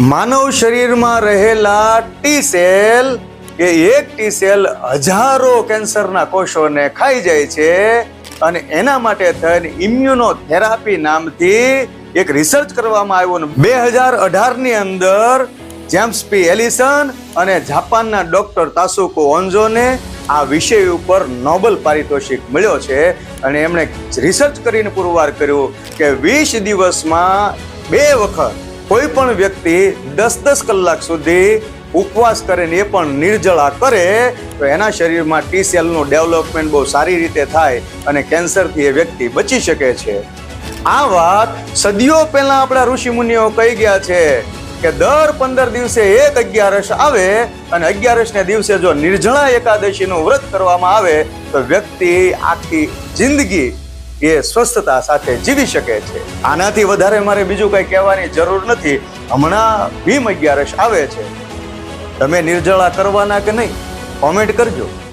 માનવ શરીરમાં રહેલા T cell એ એક ટી સેલ હજારો કેન્સરના કોષોને ખાઈ જાય છે અને એના માટે થઈને ઇમ્યુનોથેરાપી નામથી એક રિસર્ચ કરવામાં આવ્યો બે હજાર અઢારની અંદર જેમ્સ પી એલિસન અને જાપાનના ડોક્ટર તાસુકો ઓન્ઝોને આ વિષય ઉપર નોબલ પારિતોષિક મળ્યો છે અને એમણે રિસર્ચ કરીને પુરવાર કર્યું કે વીસ દિવસમાં બે વખત કોઈ પણ વ્યક્તિ દસ દસ કલાક સુધી ઉપવાસ કરે ને એ પણ નિર્જળા કરે, તો એના શરીરમાં ટી સેલનું ડેવલપમેન્ટ બહુ સારી રીતે થાય અને કેન્સરથી એ વ્યક્તિ બચી શકે છે. આ વાત સદીઓ પહેલા આપણા ઋષિ મુનિઓ કહી ગયા છે કે દર પંદર દિવસે એક અગિયારસ આવે અને અગિયારસને દિવસે જો નિર્જળા એકાદશીનું વ્રત કરવામાં આવે, તો વ્યક્તિ આખી જિંદગી એ સ્વસ્થતા સાથે જીવી શકે છે. આનાથી વધારે મારે બીજું કંઈ કહેવાની જરૂર નથી. હમણાં ભીમ અગિયારસ આવે છે. તમે નિર્જળા કરવાના કે નહીં? કોમેન્ટ કરજો.